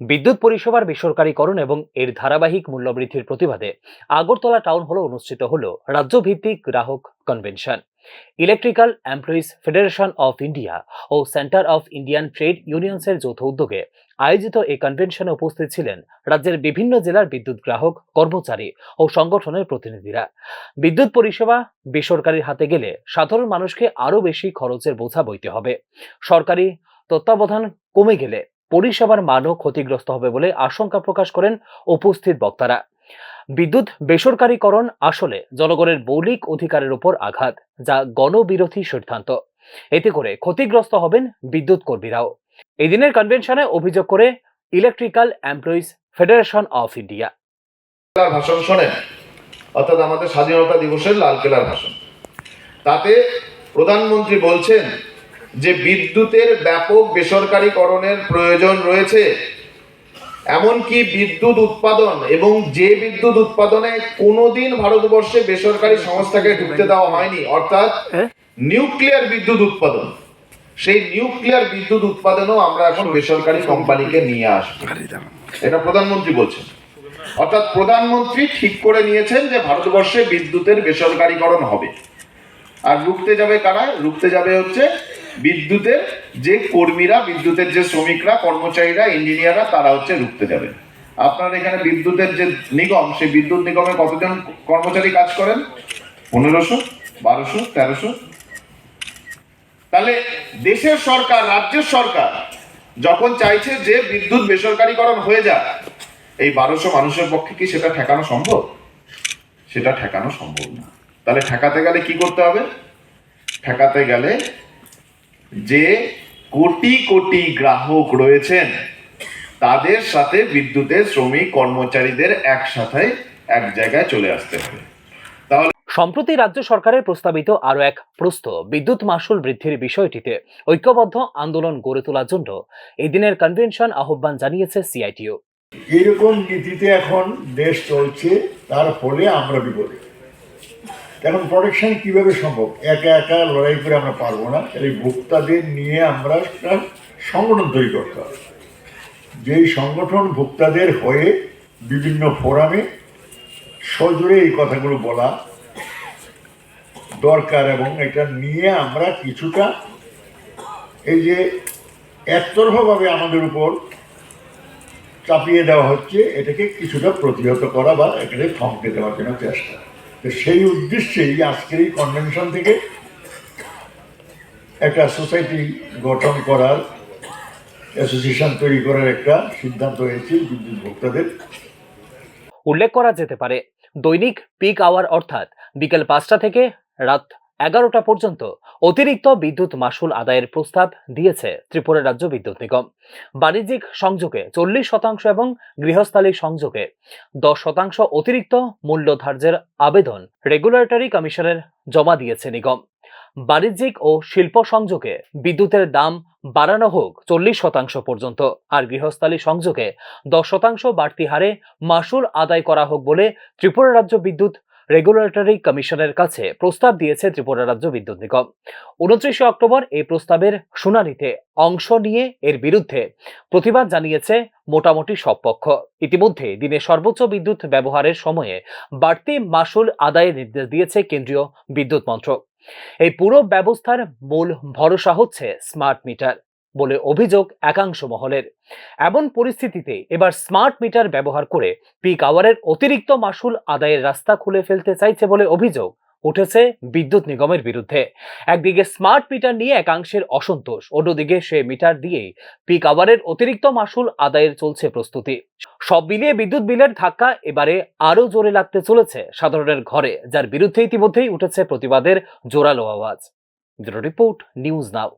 বিদ্যুৎ পরিষেবার বেসরকারীকরণ এবং এর ধারাবাহিক মূল্যবৃদ্ধির প্রতিবাদে আগরতলা টাউন হলে অনুষ্ঠিত হল রাজ্যভিত্তিক গ্রাহক convention. Electrical employees federation of India O centre of Indian trade ইউনিয়নসের যৌথ উদ্যোগে আয়োজিত এই কনভেনশনে উপস্থিত ছিলেন রাজ্যের বিভিন্ন জেলার বিদ্যুৎ গ্রাহক, কর্মচারী ও সংগঠনের প্রতিনিধিরা। বিদ্যুৎ পরিষেবা বেসরকারির হাতে গেলে সাধারণ মানুষকে আরও বেশি খরচের বোঝা বইতে হবে। সরকারি তত্ত্বাবধান কমে গেলে পরিষেবার মানও ক্ষতিগ্রস্ত হবে বলে আশঙ্কা প্রকাশ করেন উপস্থিত বক্তারা। বিদ্যুৎ বেসরকারীকরণ আসলে জনগণের মৌলিক অধিকারের উপর আঘাত, যা গণবিরোধী সিদ্ধান্ত। এতে করে ক্ষতিগ্রস্ত হবেন বিদ্যুৎ কর্মীরাও। এই দিনের কনভেনশনে অভিযোগ করে electrical employees federation of India ভাষণ শোনেন, অর্থাৎ আমাদের স্বাধীনতা দিবসের লাল কেলার ভাষণ। তাতে প্রধানমন্ত্রী বলছেন যে বিদ্যুতের ব্যাপক বেসরকারীকরণের প্রয়োজন রয়েছে এমনকি বিদ্যুৎ উৎপাদন এবং যে বিদ্যুৎ উৎপাদনে কোনোদিন ভারতবর্ষে বেসরকারি সংস্থাকে ঢুকতে দেওয়া হয়নি অর্থাৎ নিউক্লিয়ার বিদ্যুৎ উৎপাদন। সেই নিউক্লিয়ার বিদ্যুৎ উৎপাদনও আমরা এখন বেসরকারি কোম্পানিকে নিয়ে আসব। এটা প্রধানমন্ত্রী বলছেন। অর্থাৎ প্রধানমন্ত্রী ঠিক করে নিয়েছেন যে ভারতবর্ষে বিদ্যুতের বেসরকারীকরণ হবে। আর রুখতে যাবে কারা? রুখতে যাবে হচ্ছে বিদ্যুতের যে কর্মীরা, বিদ্যুতের যে শ্রমিকরা, কর্মচারীরা, ইঞ্জিনিয়াররা, তারা হচ্ছে রুখতে যাবে আপনার এখানে বিদ্যুতের যে নিগম, সেই বিদ্যুৎ নিগমে কতজন কর্মচারী কাজ করেন? পনেরোশো, বারোশো, তেরোশো? তাহলে দেশের সরকার, রাজ্যের সরকার যখন চাইছে যে বিদ্যুৎ বেসরকারীকরণ হয়ে যায় এই বারোশো মানুষের পক্ষে কি সেটা ঠেকানো সম্ভব? সেটা ঠেকানো সম্ভব না। তাহলে ঠেকাতে গেলে কি করতে হবে? ঠেকাতে গেলে যে কোটি কোটি গ্রাহক রয়েছেন তাদের সাথে বিদ্যুতের শ্রমিক কর্মচারীদের একসাথে এক জায়গায় চলে আসতে হবে। সম্প্রতি রাজ্য সরকারের প্রস্তাবিত আরও এক প্রস্ত বিদ্যুৎ মাসুল বৃদ্ধির বিষয়টিতে ঐক্যবদ্ধ আন্দোলন গড়ে তোলার জন্য এই দিনের কনভেনশন আহ্বান জানিয়েছে সিআইটিও এইরকম নীতিতে এখন দেশ চলছে তার ফলে আমরা বিপদে এখন প্রোটেকশন কীভাবে সম্ভব? একা একা লড়াই করে আমরা পারব না। তাহলে ভোক্তাদের নিয়ে আমরা একটা সংগঠন তৈরি করতে হবে। যেই সংগঠন ভোক্তাদের হয়ে বিভিন্ন ফোরামে সজোরে এই কথাগুলো বলা দরকার এবং এটা নিয়ে আমরা কিছুটা এই যে একতরফাভাবে আমাদের উপর চাপিয়ে দেওয়া হচ্ছে, এটাকে কিছুটা প্রতিহত করা বা এটাকে থমকে দেওয়ার জন্য চেষ্টা। তো সেই উদ্দেশ্যেই আজকের এই কনভেনশন থেকে একটা সোসাইটি গঠন করার অ্যাসোসিয়েশন তৈরি করার একটা সিদ্ধান্ত হয়েছে বিদ্যুৎ ভোক্তাদের। উল্লেখ করা যেতে পারে, দৈনিক পিক আওয়ার অর্থাৎ বিকেল পাঁচটা থেকে রাত এগারোটা পর্যন্ত অতিরিক্ত বিদ্যুৎ মাসুল আদায়ের প্রস্তাব দিয়েছে ত্রিপুরা রাজ্য বিদ্যুৎ নিগম। বাণিজ্যিক সংযোগে চল্লিশ শতাংশ এবং গৃহস্থালী সংযোগে দশ শতাংশ অতিরিক্ত মূল্য ধার্যের আবেদন রেগুলেটরি কমিশনের জমা দিয়েছে নিগম। বাণিজ্যিক ও শিল্প সংযোগে বিদ্যুতের দাম বাড়ানো হোক চল্লিশ শতাংশ পর্যন্ত, আর গৃহস্থালী সংযোগে দশ শতাংশ বাড়তি হারে মাসুল আদায় করা হোক বলে ত্রিপুরা রাজ্য বিদ্যুৎ রেগুলেটরি কমিশনের কাছে প্রস্তাব দিয়েছে ত্রিপুরা রাজ্য বিদ্যুৎ নিগম। উনত্রিশে অক্টোবর এই প্রস্তাবের শুনানিতে অংশ নিয়ে এর বিরুদ্ধে প্রতিবাদ জানিয়েছে মোটামুটি সব পক্ষ। ইতিমধ্যে দিনে সর্বোচ্চ বিদ্যুৎ ব্যবহারের সময়ে বাড়তি মাসুল আদায়ের নির্দেশ দিয়েছে কেন্দ্রীয় বিদ্যুৎ মন্ত্রক। এই পুরো ব্যবস্থার মূল ভরসা হচ্ছে স্মার্ট মিটার। বলে অভিযোগ একাংশ মহলের। এমন পরিস্থিতিতে এবার স্মার্ট মিটার ব্যবহার করে পিক আওয়ারের অতিরিক্ত মাসুল আদায়ের রাস্তা খুলে ফেলতে চাইছে বলে অভিযোগ উঠেছে বিদ্যুৎ নিগমের বিরুদ্ধে। একদিকে স্মার্ট মিটার নিয়ে একাংশের অসন্তোষ, অন্যদিকে সে মিটার দিয়েই পিক আওয়ারের অতিরিক্ত মাসুল আদায়ের চলছে প্রস্তুতি। সব মিলিয়ে বিদ্যুৎ বিলের ধাক্কা এবারে আরও জোরে লাগতে চলেছে সাধারণের ঘরে, যার বিরুদ্ধে ইতিমধ্যেই উঠেছে প্রতিবাদের জোরালো আওয়াজ। Report, news now.